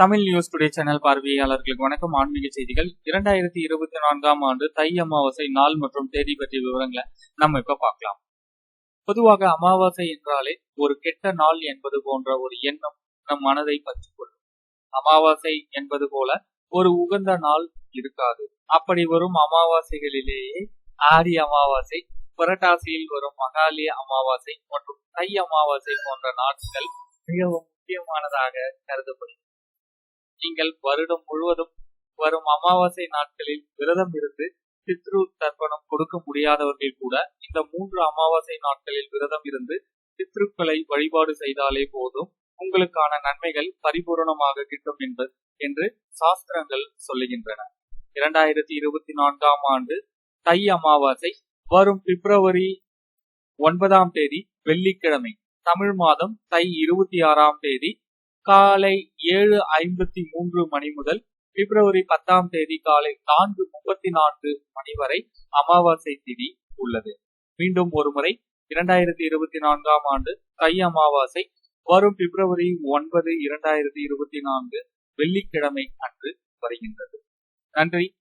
Tamil news today channel பார்வையாளர்களுக்கு வணக்கம். ஆன்மீக செய்திகள். இரண்டாயிரத்தி இருபத்தி நான்காம் ஆண்டு தை அமாவாசை நாள் மற்றும் தேதி பற்றிய விவரங்களை நம்ம இப்ப பார்க்கலாம். பொதுவாக அமாவாசை என்றாலே ஒரு கெட்ட நாள் என்பது போன்ற ஒரு எண்ணம் நம் மனதை பற்றிக் கொள்ளும். அமாவாசை என்பது போல ஒரு உகந்த நாள் இருக்காது. அப்படி வரும் அமாவாசைகளிலேயே ஆடி அமாவாசை புரட்டாசியில் வரும் மகாலய அமாவாசை மற்றும் தை அமாவாசை போன்ற நாட்கள் மிகவும் முக்கியமானதாக கருதப்படுகிறது. நீங்கள் வருடம் முழுவதும் வரும் அமாவாசை நாட்களில் விரதம் இருந்து பித்ரு தர்ப்பணம் கொடுக்க முடியாதவர்கள் கூட இந்த மூன்று அமாவாசை நாட்களில் விரதம் இருந்து பித்ருக்களை வழிபாடு செய்தாலே போதும். உங்களுக்கான நன்மைகள் பரிபூரணமாக கிட்டும் என்பது என்று சாஸ்திரங்கள் சொல்லுகின்றன. இரண்டாயிரத்தி இருபத்தி நான்காம் ஆண்டு தை அமாவாசை வரும் பிப்ரவரி ஒன்பதாம் தேதி வெள்ளிக்கிழமை. தமிழ் மாதம் தை இருபத்தி ஆறாம் தேதி காலை ஏழு ஐம்பத்தி மூன்று மணி முதல் பிப்ரவரி பத்தாம் தேதி காலை நான்கு முப்பத்தி நான்கு மணி வரை அமாவாசை திதி உள்ளது. மீண்டும் ஒருமுறை இரண்டாயிரத்தி இருபத்தி நான்காம் ஆண்டு தை அமாவாசை வரும் பிப்ரவரி ஒன்பது இரண்டாயிரத்தி இருபத்தி நான்கு வெள்ளிக்கிழமை அன்று வருகின்றது. நன்றி.